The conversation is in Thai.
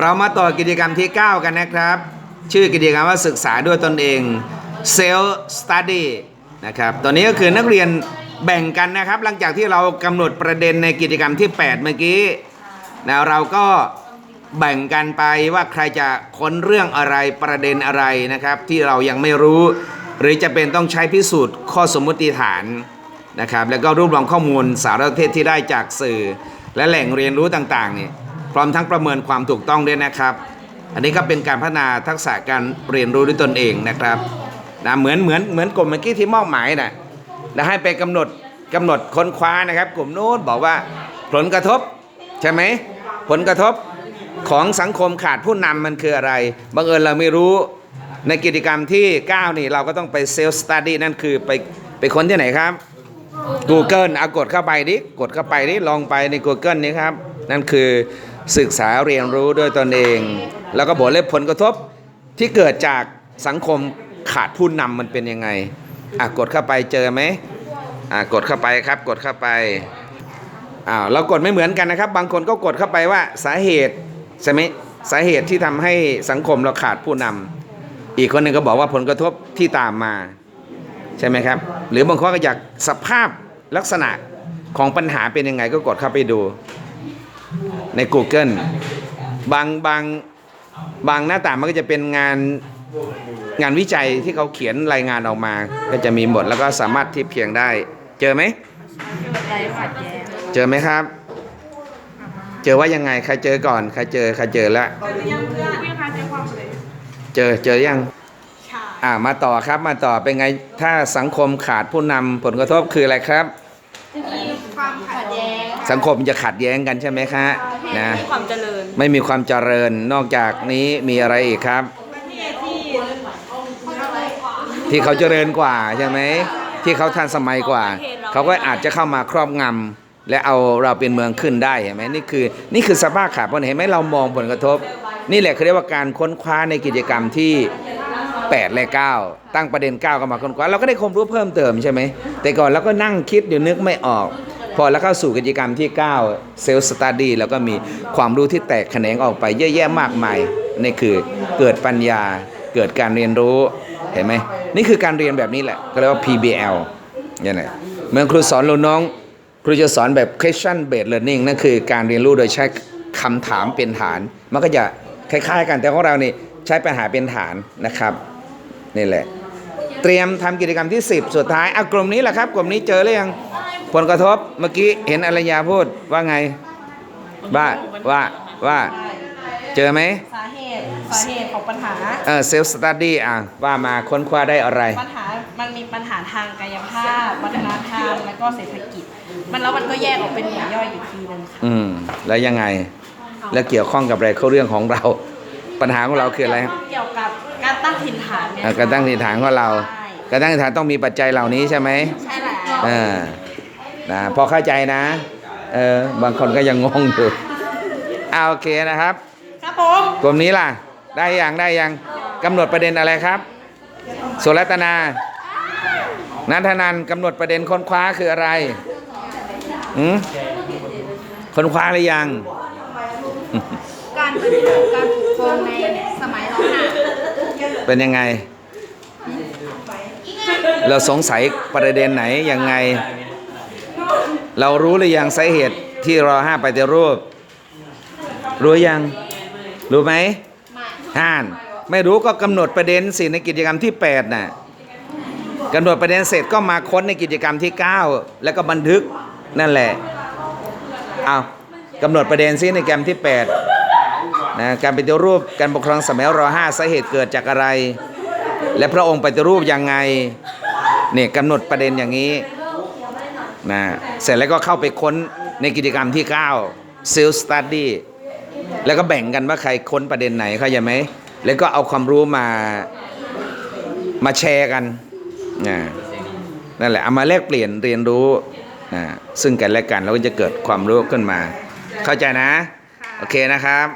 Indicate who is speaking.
Speaker 1: เรามาต่อกิจกรรมที่ 9 กันนะครับ ชื่อกิจกรรมว่าศึกษาด้วยตนเอง self study นะครับตัวนี้ก็คือนักเรียนแบ่งกันนะครับ หลังจากที่เรากำหนดประเด็นในกิจกรรมที่ 8 เมื่อกี้นะเราก็แบ่งกันไปว่าใครจะค้นเรื่องอะไรประเด็นอะไรนะครับ ที่เรายังไม่รู้ หรือจะเป็นต้องใช้พิสูจน์ข้อสมมติฐานนะครับ แล้วก็รวบรวมข้อมูลสารสนเทศที่ได้จากสื่อ และแหล่งเรียนรู้ต่างๆเนี่ย ร้อมทั้งประเมินความถูกต้องด้วยนะครับ อันนี้ก็เป็นการพัฒนาทักษะการเรียนรู้ด้วยตนเองนะครับนะเหมือนเหมือนเหมือนกลุ่มเมื่อกี้ที่มอบหมายนะนะให้ไปกำหนดกำหนดค้นคว้านะครับ กลุ่มนู้นบอกว่าผลกระทบใช่ไหมผลกระทบของสังคมขาดผู้นำมันคืออะไรบังเอิญเราไม่รู้ในกิจกรรมที่ 9 นี่เราก็ต้องไปเซลล์สต u d ดี้นั่นคือไปไปค้นที่ไหนครับ Google เอากดเข้าไปดิ กดเข้าไปดิ ลองไปใน Google นี้ครับ นั่นคือ ศึกษาเรียนรู้ด้วยตนเอง แล้วก็บอกเลยผลกระทบที่เกิดจากสังคมขาดผู้นำมันเป็นยังไงอะกดเข้าไปเจอไหมอะกดเข้าไปครับกดเข้าไปอ้าวเรากดไม่เหมือนกันนะครับ บางคนก็กดเข้าไปว่าสาเหตุใช่ไหมสาเหตุที่ทำให้สังคมเราขาดผู้นำอีกคนหนึ่งก็บอกว่าผลกระทบที่ตามมา ใช่ไหมครับ หรือบางคนก็อยากสภาพลักษณะของปัญหาเป็นยังไงก็กดเข้าไปดู ใน Google บางบางบางหน้าต่างมันก็จะเป็นงานงานวิจัยที่เขาเขียนรายงานออกมา ก็จะมีหมดแล้วก็สามารถเทียบเคียงได้ เจอไหม
Speaker 2: ใจขัดแย้ง
Speaker 1: เจอไหมครับ เจอว่ายังไงใครเจอก่อนใครเจอใครเจอแล้ว
Speaker 2: ยังเพื่อนพี่คะเจอความเลย
Speaker 1: เจอเจอยัง
Speaker 2: ค่ะ
Speaker 1: อ่ามาต่อครับมาต่อเป็นไงถ้าสังคมขาดผู้นำผลกระทบคืออะไรครับ
Speaker 2: มีความขัดแย้ง
Speaker 1: สังคมจะขัดแย้งกันใช่ไหมคะ นะ
Speaker 2: มีความเจริญ
Speaker 1: ไม่มีความเจริญนอกจากนี้มีอะไรอีกครับ ที่เขาเจริญกว่าใช่ไหมที่เขาทันสมัยกว่า เขาก็อาจจะเข้ามาครอบงำและเอาเราเป็นเมืองขึ้นได้เห็นไหมนี่คือ นี่คือสภาพขาดผลเห็นไหมเรามองผลกระทบ นี่แหละเขาเรียกว่าการค้นคว้าในกิจกรรมที่8และ9ตั้งประเด็น 9ก็มาค้นคว้าเราก็ได้ความรู้เพิ่มเติมใช่ไหมแต่ก่อนเราก็นั่งคิดอยู่นึกไม่ออก พอแล้วเข้าสู่กิจกรรมที่ 9 เซลล์สต u d ดี้แล้วก็มีความรู้ที่แตกแขนงออกไปเยอะแยะมากมายนี่คือเกิดปัญญาเกิดการเรียนรู้เห็นไหมนี่คือการเรียนแบบนี้แหละก็เรียกว่า PBL นี่แหละเมื่อครูสอนลูกน้อง ครูจะสอนแบบ question based learning นั่นคือการเรียนรู้โดยใช้คำถามเป็นฐาน มันก็จะคล้ายๆ กันแต่ของเรานี่ใช้ปัญหาเป็นฐานนะครับนี่แหละ เตรียมทำกิจกรรมที่ 10 สุดท้ายอะกลุ่มนี้แหละครับกลุ่มนี้เจอหรือยัง ผลกระทบเมื่อกี้เห็นอารยาพูดว่าไงว่าว่าว่าเจอไหม
Speaker 2: สาเหตุสาเหตุของปัญหา
Speaker 1: เออเซลล์สตัดดี้อะว่ามาค้นคว้าได้อะไร
Speaker 2: ปัญหามันมีปัญหาทางกายภาพวัฒนธรรมแล้วก็เศรษฐกิจ มันแล้วมันก็แยกออกเป็นหมวดย่อยอีกทีนึงค่ะ
Speaker 1: อืมแล้วยังไงแล้วเกี่ยวข้องกับอะไรเขาเรื่องของเรา ปัญหาของเราคืออะไร
Speaker 2: เกี่ยวกับการตั้งถิ่นฐานเนี่ย
Speaker 1: อะการตั้งถิ่นฐานของเรา
Speaker 2: ใช่
Speaker 1: การตั้งถิ่นฐานต้องมีปัจจัยเหล่านี้ใช่ไหม
Speaker 2: ใช่แล้ว
Speaker 1: เออ นะพอเข้าใจนะ เออบางคนก็ยังงงอยู่เอาโอเคนะครับ
Speaker 2: ครับผม
Speaker 1: กลุ่มนี้ล่ะ ได้ยังได้ยังกำหนดประเด็นอะไรครับสุรัตนานันทนันกำหนดประเด็นค้นคว้าคืออะไรหืมค้นคว้าหรือยัง
Speaker 3: การปฏิรูปการปกครองในสมัยรัชกาล
Speaker 1: เป็นยังไง เราสงสัยประเด็นไหนยังไง เรารู้หรือยังสาเหตุที่รอห้าปฏิรูป รู้ยัง รู้ไหมห่านไม่รู้ก็กำหนดประเด็นสิในกิจกรรมที่8น่ะกำหนดประเด็นเสร็จก็มาค้นในกิจกรรมที่ 9 แล้วก็บันทึกนั่นแหละเอากำหนดประเด็นสิในกิจกรรมที่8นะการปฏิรูปการปกครองสมัยรห้าสาเหตุเกิดจากอะไร และพระองค์ปฏิรูปยังไงเนี่ยกำหนดประเด็นอย่างนี้ นะเสร็จแล้วก็เข้าไปค้นในกิจกรรมที่9 Self Study แล้วก็แบ่งกันว่าใครค้นประเด็นไหนเข้าใจไหมแล้วก็เอาความรู้มามาแชร์กันนะนั่นแหละเอามาแลกเปลี่ยนเรียนรู้นะซึ่งกันและกันแล้วก็จะเกิดความรู้ขึ้นมา เข้าใจนะ โอเคนะครับ